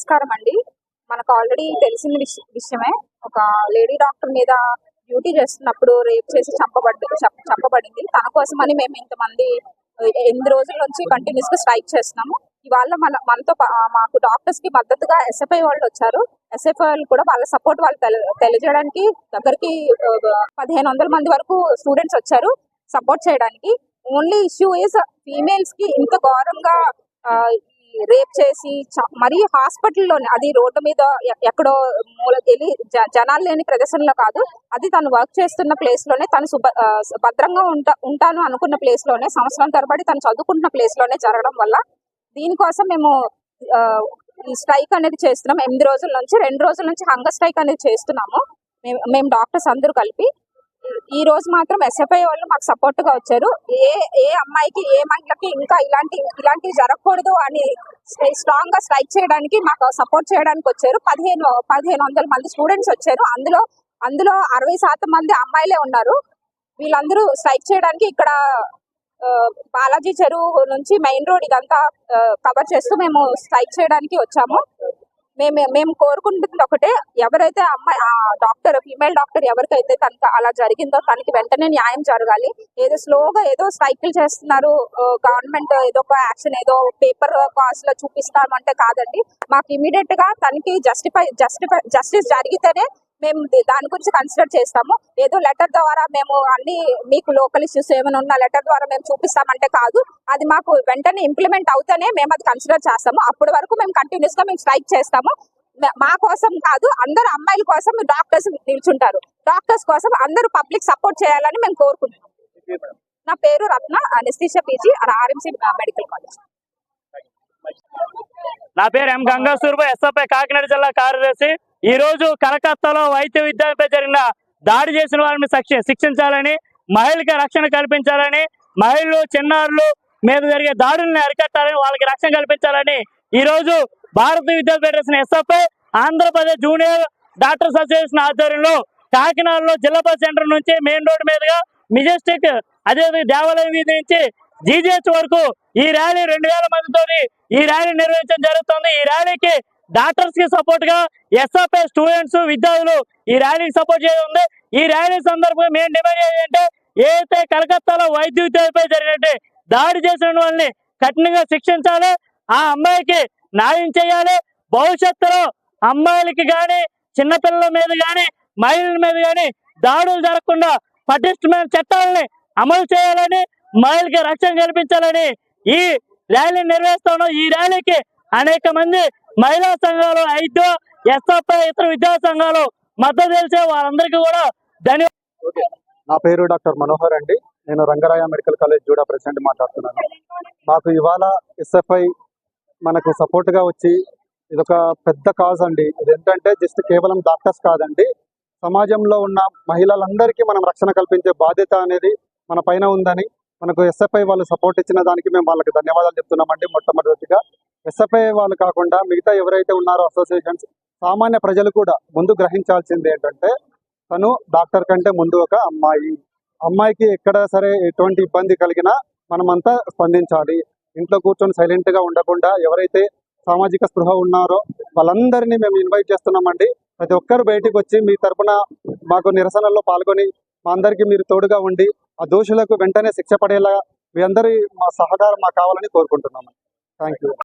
నమస్కారం అండి. మనకు ఆల్రెడీ తెలిసిన విషయమే. ఒక లేడీ డాక్టర్ మీద డ్యూటీ చేస్తున్నప్పుడు రేప్ చేసి చంపబడ్డ చంప- చంపబడింది. తన కోసమని మేము ఇంతమంది ఎనిమిది రోజుల నుంచి కంటిన్యూస్గా స్ట్రైక్ చేస్తున్నాము. ఇవాళ మన మనతో మాకు డాక్టర్స్కి మద్దతుగా ఎస్ఎఫ్ఐ వాళ్ళు వచ్చారు. ఎస్ఎఫ్ఐ వాళ్ళు కూడా వాళ్ళ సపోర్ట్ వాళ్ళు తెలియజేయడానికి దగ్గరికి పదిహేను వందల మంది వరకు స్టూడెంట్స్ వచ్చారు సపోర్ట్ చేయడానికి. ఓన్లీ ఇష్యూ ఇస్ ఫీమేల్స్కి ఇంత ఘోరంగా రేప్ చేసి మరీ హాస్పిటల్లోనే అది రోడ్డు మీద ఎక్కడో మూలకెళ్ళి జనాలు లేని ప్రదేశంలో కాదు అది తను వర్క్ చేస్తున్న ప్లేస్లోనే తను సుభ- భద్రంగా ఉంటా ఉంటాను అనుకున్న ప్లేస్లోనే సంవత్సరం తరబడి తను చదువుకుంటున్న ప్లేస్లోనే జరగడం వల్ల దీనికోసం మేము ఆ, ఈ స్ట్రైక్ అనేది చేస్తున్నాం. ఎనిమిది రోజుల నుంచి రెండు రోజుల నుంచి హంగర్ స్ట్రైక్ అనేది చేస్తున్నాము. మేము మేము డాక్టర్స్ అందరూ కలిపి ఈ- రోజు మాత్రం ఎస్ఎఫ్ఐ వాళ్ళు మాకు సపోర్ట్గా వచ్చారు. ఏ ఏ అమ్మాయికి ఏ మహిళకి ఇంకా ఇలాంటి ఇలాంటివి జరగకూడదు అని స్ట్రాంగ్గా స్ట్రైక్ చేయడానికి మాకు సపోర్ట్ చేయడానికి వచ్చారు. పదిహేను పదిహేను వందల మంది స్టూడెంట్స్ వచ్చారు. అందులో అందులో అరవై శాతం మంది అమ్మాయిలే ఉన్నారు. వీళ్ళందరూ స్ట్రైక్ చేయడానికి ఇక్కడ ఆ, బాలాజీ చెరువు నుంచి మెయిన్ రోడ్ ఇదంతా కవర్ చేస్తూ మేము స్ట్రైక్ చేయడానికి వచ్చాము. మేము మేము కోరుకుంటుంది ఒకటే. ఎవరైతే అమ్మాయి ఆ డాక్టర్ ఫీమేల్ డాక్టర్ ఎవరికైతే తనకు అలా జరిగిందో తనకి వెంటనే న్యాయం జరగాలి. ఏదో స్లోగా ఏదో సైకిల్ చేస్తున్నారు గవర్నమెంట్ ఏదో ఒక యాక్షన్ ఏదో పేపర్ కాస్ట్లో చూపిస్తామంటే కాదండి. మాకు ఇమీడియట్గా తనకి జస్టిఫై జస్టిఫై జస్టిస్ జరిగితేనే మేము దాని గురించి కన్సిడర్ చేస్తాము. ఏదో లెటర్ ద్వారా మేము అన్ని మీకు లోకల్ ఇష్యూస్ ఏమైనా ఉన్న లెటర్ ద్వారా మేము చూపిస్తామంటే కాదు. అది మాకు వెంటనే ఇంప్లిమెంట్ అవుతేనే మేము అది కన్సిడర్ చేస్తాము. అప్పటి వరకు మేము కంటిన్యూస్గా మేము స్ట్రైక్ చేస్తాము. మ- కోసం కాదు అందరు అమ్మాయిల కోసం డాక్టర్స్ నిల్చుంటారు. డాక్టర్స్ కోసం అందరూ పబ్లిక్ సపోర్ట్ చేయాలని మేము కోరుకుంటున్నాం. నా పేరు Ratna anaesthesia PG RMC medical college నా పేరు ఎం గంగాసూర్బు ఎస్ఎఫ్ఐ కాకినాడ జిల్లా కార్యదర్శి. ఈ రోజు కలకత్తాలో వైద్య విద్యార్థిపై జరిగిన దాడి చేసిన వారిని శిక్ష- శిక్షించాలని మహిళలకు రక్షణ కల్పించాలని మహిళలు చిన్నారులు మీద జరిగే దాడులను అరికట్టాలని వాళ్ళకి రక్షణ కల్పించాలని ఈ రోజు భారత విద్యార్థి federation SFI Andhra Pradesh junior doctors association ఆధ్వర్యంలో కాకినాడలో జిల్లా బస్ సెంటర్ నుంచి మెయిన్ రోడ్ మీదుగా మిజెస్టిక్ అదేవిధంగా దేవాలయం వీధి నుంచి జీజీహెచ్ వరకు ఈ ర్యాలీ రెండు వేల మందితో ఈ ర్యాలీ నిర్వహించడం జరుగుతుంది. ఈ ర్యాలీకి డాక్టర్స్కి సపోర్ట్గా ఎస్ఎఫ్ఐ స్టూడెంట్స్ విద్యార్థులు ఈ ర్యాలీకి సపోర్ట్ చేయడం ఉంది. ఈ ర్యాలీ సందర్భంగా మేము డిమాండ్ ఏంటంటే ఏదైతే కలకత్తాలో వైద్య విద్యాలయపై జరిగినట్టు దాడి చేసిన వాళ్ళని కఠినంగా శిక్షించాలి. ఆ అమ్మాయికి న్యాయం చేయాలి. భవిష్యత్తులో అమ్మాయిలకి కానీ చిన్నపిల్లల మీద కానీ మహిళల మీద కానీ దాడులు జరగకుండా పటిష్టమైన చట్టాలని అమలు చేయాలని మహిళకి రక్షణ కల్పించాలని ఈ ర్యాలీ నిర్వహిస్తాను ఈ ర్యాలీకి అనేక మంది మహిళా సంఘాలు ఐదు ఎస్ఎఫ్ఐ ఇతర విద్యా సంఘాలు మద్దతు తెలిసే వారందరికీ కూడా ధన్యవాదాలు. నా పేరు డాక్టర్ మనోహర్ అండి. నేను Rangaraya medical college JUDA president మాట్లాడుతున్నాను. మాకు ఇవాళ ఎస్ఎఫ్ఐ మనకు సపోర్ట్గా వచ్చి ఇదొక పెద్ద కాజ్ అండి. ఇది ఏంటంటే జస్ట్ కేవలం డాక్టర్స్ కాదండి. సమాజంలో ఉన్న మహిళలందరికీ మనం రక్షణ కల్పించే బాధ్యత అనేది మన పైన ఉందని మనకు ఎస్ఎఫ్ఐ వాళ్ళు సపోర్ట్ ఇచ్చిన దానికి మేము వాళ్ళకి ధన్యవాదాలు చెప్తున్నామండి మొట్టమొదటిగా. ఎస్ఎఫ్ఐ వాళ్ళు కాకుండా మిగతా ఎవరైతే ఉన్నారో అసోసియేషన్స్ సామాన్య ప్రజలు కూడా ముందు గ్రహించాల్సింది ఏంటంటే తను డాక్టర్ కంటే ముందు ఒక అమ్మాయి. అమ్మాయికి ఎక్కడ సరే ఎటువంటి ఇబ్బంది కలిగినా మనమంతా స్పందించాలి. ఇంట్లో కూర్చొని సైలెంట్గా ఉండకుండా ఎవరైతే సామాజిక స్పృహ ఉన్నారో వాళ్ళందరినీ మేము ఇన్వైట్ చేస్తున్నామండి. ప్రతి ఒక్కరు బయటికి వచ్చి మీ తరఫున మాకు నిరసనల్లో పాల్గొని మా అందరికీ మీరు తోడుగా ఉండి ఆ దోషులకు వెంటనే శిక్ష పడేలా మీ అందరి మా సహకారం మాకు కావాలని కోరుకుంటున్నాము థ్యాంక్ యూ